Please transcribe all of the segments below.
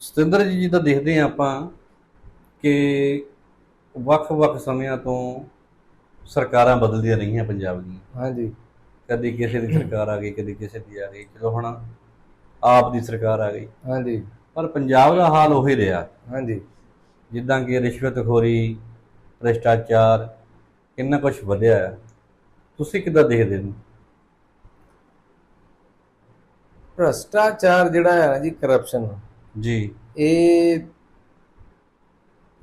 ਸਤਿੰਦਰ ਜੀ ਜਿੱਦਾਂ ਦੇਖਦੇ ਹਾਂ ਆਪਾਂ ਕਿ ਵੱਖ-ਵੱਖ ਸਮਿਆਂ ਤੋਂ ਸਰਕਾਰਾਂ ਬਦਲਦੀਆਂ ਰਹੀਆਂ ਪੰਜਾਬ ਦੀਆਂ। ਹਾਂਜੀ। ਕਦੀ ਕਿਸੇ ਦੀ ਸਰਕਾਰ ਆ ਗਈ ਕਦੀ ਕਿਸੇ ਦੀ ਆ ਗਈ। ਚਲੋ ਹੁਣ ਆਪ ਦੀ ਸਰਕਾਰ ਆ ਗਈ। ਹਾਂਜੀ। ਪਰ ਪੰਜਾਬ ਦਾ ਹਾਲ ਉਹੀ ਰਿਹਾ। ਹਾਂਜੀ। ਜਿੱਦਾਂ ਕਿ ਰਿਸ਼ਵਤਖੋਰੀ ਭ੍ਰਿਸ਼ਟਾਚਾਰ ਕਿੰਨਾ ਕੁਝ ਵਧਿਆ ਹੈ ਤੁਸੀਂ ਕਿੱਦਾਂ ਦੇਖਦੇ ਹੋ? ਭ੍ਰਸ਼ਟਾਚਾਰ ਜਿਹੜਾ ਹੈ ਨਾ ਜੀ ਕਰਪਸ਼ਨ ਜੀ। ਇਹ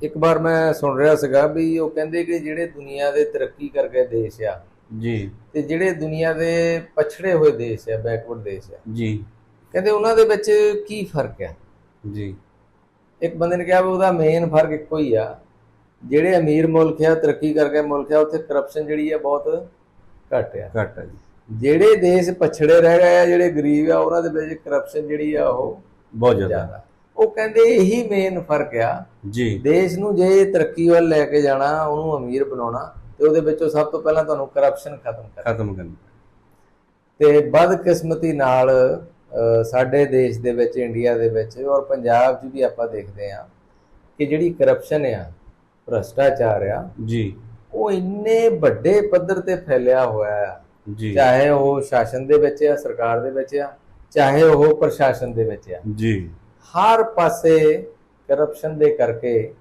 ਇੱਕ ਵਾਰ ਮੈਂ ਸੁਣ ਰਿਹਾ ਸੀਗਾ ਵੀ ਉਹ ਕਹਿੰਦੇ ਕਿ ਜਿਹੜੇ ਦੁਨੀਆ ਦੇ ਤਰੱਕੀ ਕਰ ਗਏ ਦੇਸ਼ ਆ ਜੀ। ਤੇ ਜਿਹੜੇ ਦੁਨੀਆ ਦੇ ਪਛੜੇ ਹੋਏ ਦੇਸ਼ ਆ ਬੈਕਵਰਡ ਦੇਸ਼ ਆ ਜੀ। ਕਹਿੰਦੇ ਉਹਨਾਂ ਦੇ ਵਿੱਚ ਕੀ ਫ਼ਰਕ ਆ? ਜੀ। ਇੱਕ ਬੰਦੇ ਨੇ ਕਿਹਾ ਵੀ ਉਹਦਾ ਮੇਨ ਫ਼ਰਕ ਇੱਕੋ ਹੀ ਆ ਜਿਹੜੇ ਅਮੀਰ ਮੁਲਕ ਆ ਤਰੱਕੀ ਕਰ ਗਏ ਮੁਲਕ ਆ ਉੱਥੇ ਕਰਪਸ਼ਨ ਜਿਹੜੀ ਆ ਬਹੁਤ ਘੱਟ ਆ। ਘੱਟ ਹੈ ਜੀ। ਜਿਹੜੇ ਦੇਸ਼ ਪਛੜੇ ਰਹਿ ਗਏ ਆ ਜਿਹੜੇ ਗਰੀਬ ਆ ਉਹਨਾਂ ਦੇ ਵਿੱਚ ਕਰਪਸ਼ਨ ਜਿਹੜੀ ਆ ਉਹ ਬਹੁਤ ਜ਼ਿਆਦਾ। ਉਹ ਕਹਿੰਦੇ ਇਹੀ ਮੇਨ ਫ਼ਰਕ ਆ। ਜੀ। ਦੇਸ਼ ਨੂੰ ਜੇ ਤਰੱਕੀ ਵੱਲ ਲੈ ਕੇ ਜਾਣਾ ਉਹਨੂੰ ਅਮੀਰ ਬਣਾਉਣਾ ਤੇ ਉਹਦੇ ਵਿੱਚੋਂ ਸਭ ਤੋਂ ਪਹਿਲਾਂ ਤੁਹਾਨੂੰ ਕਰਪਸ਼ਨ ਖਤਮ ਕਰਨਾ। ਖਤਮ ਕਰਨਾ। ਤੇ ਬਦਕਿਸਮਤੀ ਨਾਲ ਸਾਡੇ ਦੇਸ਼ ਦੇ ਵਿੱਚ ਇੰਡੀਆ ਦੇ ਵਿੱਚ ਔਰ ਪੰਜਾਬ 'ਚ ਵੀ ਆਪਾਂ ਦੇਖਦੇ ਆ ਕਿ ਜਿਹੜੀ ਕਰਪਸ਼ਨ ਆ ਭ੍ਰਸ਼ਟਾਚਾਰ ਆ ਜੀ। ਉਹ ਇੰਨੇ ਵੱਡੇ ਪੱਧਰ ਤੇ ਫੈਲਿਆ ਹੋਇਆ ਆ। ਜੀ। ਚਾਹੇ ਉਹ ਸ਼ਾਸਨ ਦੇ ਵਿੱਚ ਆ ਸਰਕਾਰ ਦੇ ਵਿੱਚ ਆ ਚਾਹੇ ਉਹ ਪ੍ਰਸ਼ਾਸਨ ਦੇ ਵਿੱਚ ਆ। ਜੀ। ਹਰ ਪਾਸੇ ਕਰਪਸ਼ਨ ਦੇ ਕਰਕੇ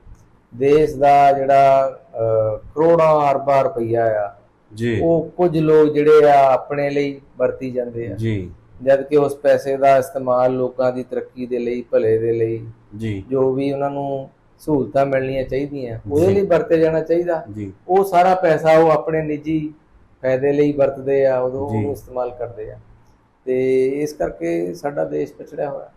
ਦੇਸ਼ ਦਾ ਜਿਹੜਾ ਕਰੋੜਾਂ ਅਰਬਾਂ ਰੁਪਈਆ ਆ ਜੀ। ਉਹ ਕੁਝ ਲੋਕ ਜਿਹੜੇ ਆ ਆਪਣੇ ਲਈ ਵਰਤੀ ਜਾਂਦੇ ਆ। ਜੀ। ਜਦ ਕਿ ਉਸ ਪੈਸੇ ਦਾ ਇਸਤੇਮਾਲ ਲੋਕਾਂ ਦੀ ਤਰੱਕੀ ਦੇ ਲਈ ਭਲੇ ਦੇ ਲਈ ਜੀ। ਜੋ ਵੀ ਉਹਨਾਂ ਨੂੰ ਸਹੂਲਤਾਂ ਮਿਲਣੀਆਂ ਚਾਹੀਦੀਆਂ ਉਹਦੇ। ਲਈ ਵਰਤੇ ਜਾਣਾ ਚਾਹੀਦਾ। ਜੀ। ਉਹ ਸਾਰਾ ਪੈਸਾ ਉਹ ਆਪਣੇ ਨਿੱਜੀ ਫਾਇਦੇ ਲਈ ਵਰਤਦੇ ਆ ਉਦੋਂ ਇਸਤੇਮਾਲ ਕਰਦੇ ਆ। ਤੇ ਇਸ ਕਰਕੇ ਸਾਡਾ ਦੇਸ਼ ਪਿਛੜਿਆ ਹੋਇਆ।